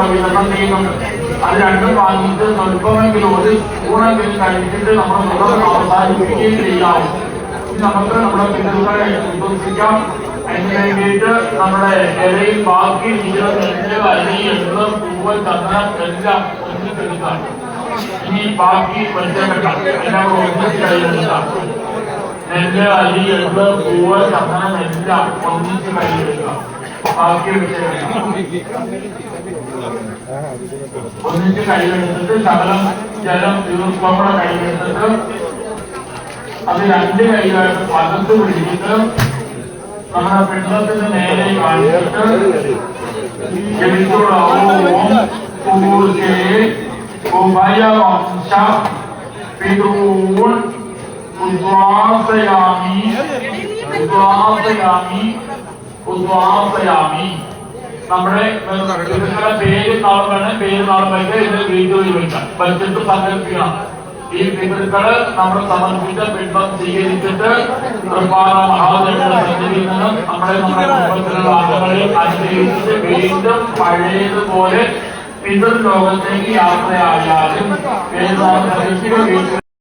നമ്മൾ വിതരണം ചെയ്യുന്നുണ്ട് അത് രണ്ടും വാങ്ങിയിട്ട് സ്വല്പമെങ്കിലും ഒരു സ്പൂണെങ്കിലും കഴിച്ചിട്ട് നമ്മുടെ മുഖം അവസാനിപ്പിക്കുകയും ചെയ്യാവും നമുക്ക് നമ്മുടെ പിതൃക്കളെ വിശ്വസിക്കാം അതിന് വേണ്ടിയിട്ട് നമ്മുടെ ഇലയിൽ ബാക്കി ഇരിക്കുന്ന നെല്ല് അരി എണ്ണ പൂവ് ചന്ദനം എല്ലാം ഒന്നിച്ചെടുക്കാം ഇനി ബാക്കി വെച്ചെടുക്കാം എല്ലാം ഒന്നിച്ച് കയ്യിലെടുക്കാം നെല്ല് അരി എണ്ണ പൂവ് ചന്ദനം എല്ലാം ഒന്നിച്ച് കയ്യിലെടുക്കാം పొద్దుంచి కడిగేటట్టు సగలం జలం యూనిట్లో కూడా కడిగేటట్టు అవి అన్ని కడిగారు పద్ధతి విడిగిట్టు మన పెండ్లతో నేనే కాడిట్టు జమితుడు ఓం పూర్తి ఉభయ వంశ పితూన్ ఉద్వాసయామి ఉద్వాసయామి നമ്മുടെ പേര് നാളും പേര് നാളെ വയ്ക്കുക ഇത് വീഡിയോയിൽ വയ്ക്കാം വച്ചിട്ട് സങ്കല്പിക്കണം ഈ പിതൃക്കൾ നമ്മുടെ സമർപ്പിച്ച പിണ്ഡം സ്വീകരിച്ചിട്ട് പ്രഭാത മഹാദേവന്റെ സന്നിധിയിൽ നിന്നും നമ്മളെ നമ്മുടെ കുടുംബത്തിലുള്ള ആളുകളെ അനുഗ്രഹിച്ചിട്ട് വീണ്ടും പഴയതുപോലെ പിതൃലോകത്തേക്ക് യാത്രയായാലും വീട്ടിൽ